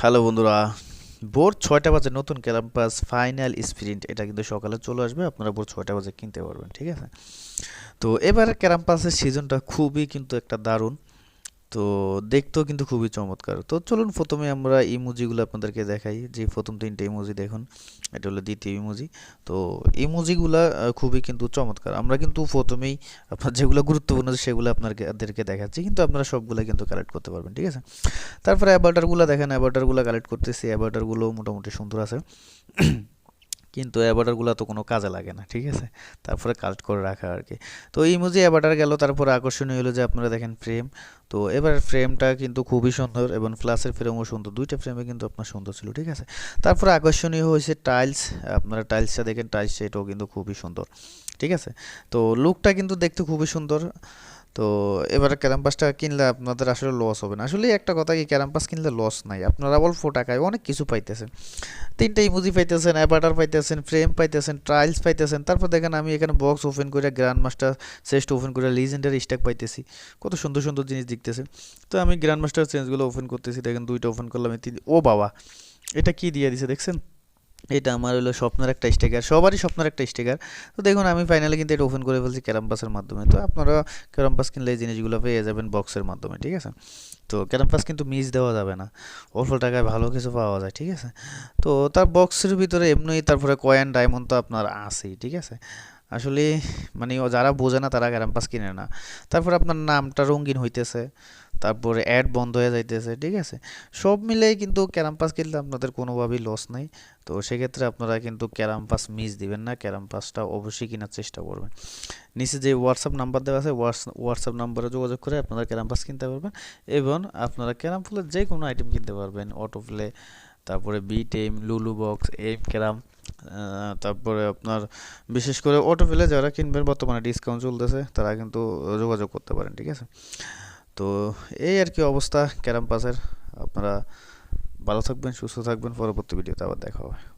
Hello বন্ধুরা, ভোর ছয়টা বাজে নতুন ক্যাম্পাস ফাইনাল স্প্রিন্ট, এটা কিন্তু সকালে চলে আসবে, আপনারা ভোর ছয়টা বাজে কিনতে পারবেন, ঠিক আছে? তো এবার ক্যাম্পাসের সিজনটা খুবই কিন্তু একটা দারুণ। তো দেখতেও কিন্তু খুবই চমৎকার। তো চলুন প্রথমে আমরা ইমোজিগুলো আপনাদেরকে দেখাই। যে প্রথম তিনটে ইমোজি দেখুন, এটা হলো দ্বিতীয় ইমোজি। তো ইমোজিগুলা খুবই কিন্তু চমৎকার। আমরা কিন্তু প্রথমেই আপনার যেগুলো গুরুত্বপূর্ণ সেগুলো আপনাদেরকে দেখাচ্ছি, কিন্তু আপনারা সবগুলো কিন্তু কালেক্ট করতে পারবেন, ঠিক আছে? তারপরে অ্যাবাটারগুলো দেখেন অ্যাবাটারগুলো কালেক্ট করতেছি। অ্যাবাটারগুলো মোটামুটি সুন্দর আছে। কিন্তু অ্যাভাটারগুলো তো কোনো কাজে লাগে না, ঠিক আছে? তারপরে কালেক্ট করে রাখা আর কি। তো এই মুজি অ্যাভাটার গেল, তারপরে আকর্ষণীয় হলো যে আপনারা দেখেন ফ্রেম তো এবার ফ্রেমটা কিন্তু খুবই সুন্দর এবং ফ্লাসের ফ্রেমও সুন্দর। দুইটা ফ্রেমে কিন্তু আপনার সুন্দর ছিল, ঠিক আছে? তারপরে আকর্ষণীয় হয়েছে টাইলস আপনারা টাইলসটা দেখেন টাইলস এটাও কিন্তু খুবই সুন্দর, ঠিক আছে? তো লুকটা কিন্তু দেখতে খুবই সুন্দর। তো এবার ক্যারাম্পাসটা কিনলে আপনাদের আসলে লস হবে না। আসলে একটা কথা কি ক্যারাম্পাস কিনলে লস নাই। আপনারা অল্প টাকায় অনেক কিছু পাইতেছেন। তিনটা ইমোজি পাইতেছেন অ্যাবাটার পাইতেছেন ফ্রেম পাইতেছেন ট্রাইলস পাইতেছেন। তারপর দেখেন আমি এখানে বক্স ওপেন করে গ্র্যান্ড মাস্টার শ্রেষ্ঠ ওপেন করে লিজেন্ডারি স্ট্যাক পাইতেছি। কত সুন্দর সুন্দর জিনিস দেখতেছে। তো আমি গ্র্যান্ড মাস্টার চেঞ্জগুলো ওপেন করতেছি। দেখেন দুইটা ওপেন করলাম তিন ও বাবা, এটা কি দিয়ে দিছে দেখছেন? এটা আমার হলো স্বপ্নের একটা স্টিকার সবারই স্বপ্নের একটা স্টিকার তো দেখুন, আমি ফাইনালি কিন্তু এটা ওপেন করে ফেলছি ক্যারাম্পাসের মাধ্যমে। তো আপনারা ক্যারাম্পাস কিনলে এই জিনিসগুলো পেয়ে যাবেন বক্সের মাধ্যমে, ঠিক আছে? তো ক্যারাম্পাস কিন্তু মিস দেওয়া যাবে না। অল্প টাকায় ভালো কিছু পাওয়া যায়, ঠিক আছে? তো তার বক্সের ভিতরে এমনি তারপরে কয়েন ডায়মন্ড তো আপনার আছেই, ঠিক আছে? আসলে মানে যারা বোঝে না তারা ক্যারাম্পাস কিনে না। তারপর আপনার নামটা রঙিন হইতেছে। তারপরে অ্যাড বন্ধ হয়ে যাইতেছে, ঠিক আছে? সব মিলেই কিন্তু ক্যারাম পাস কিনলে আপনাদের কোনোভাবেই লস নেই। তো সেক্ষেত্রে আপনারা কিন্তু ক্যারাম পাস মিস দিবেন না, ক্যারাম পাসটা অবশ্যই কেনার চেষ্টা করবেন। নিচে যে হোয়াটসঅ্যাপ নাম্বার দেওয়া আছে হোয়াটসঅ্যাপ নাম্বারে যোগাযোগ করে আপনারা ক্যারাম পাস কিনতে পারবেন এবং আপনারা ক্যারাম ফুলের যে কোনো আইটেম কিনতে পারবেন অটো প্লে তারপরে বি টেম লুলু বক্স এম ক্যারাম তারপরে আপনার বিশেষ করে অটো ফেলে যারা কিনবেন, বর্তমানে ডিসকাউন্ট চলতেছে, তারা কিন্তু যোগাযোগ করতে পারেন, ঠিক আছে? তো এই আর কি অবস্থা, ক্যারাম পাসের। আপনারা ভালো থাকবেন, সুস্থ থাকবেন। পরবর্তী ভিডিওতে আবার দেখা হবে।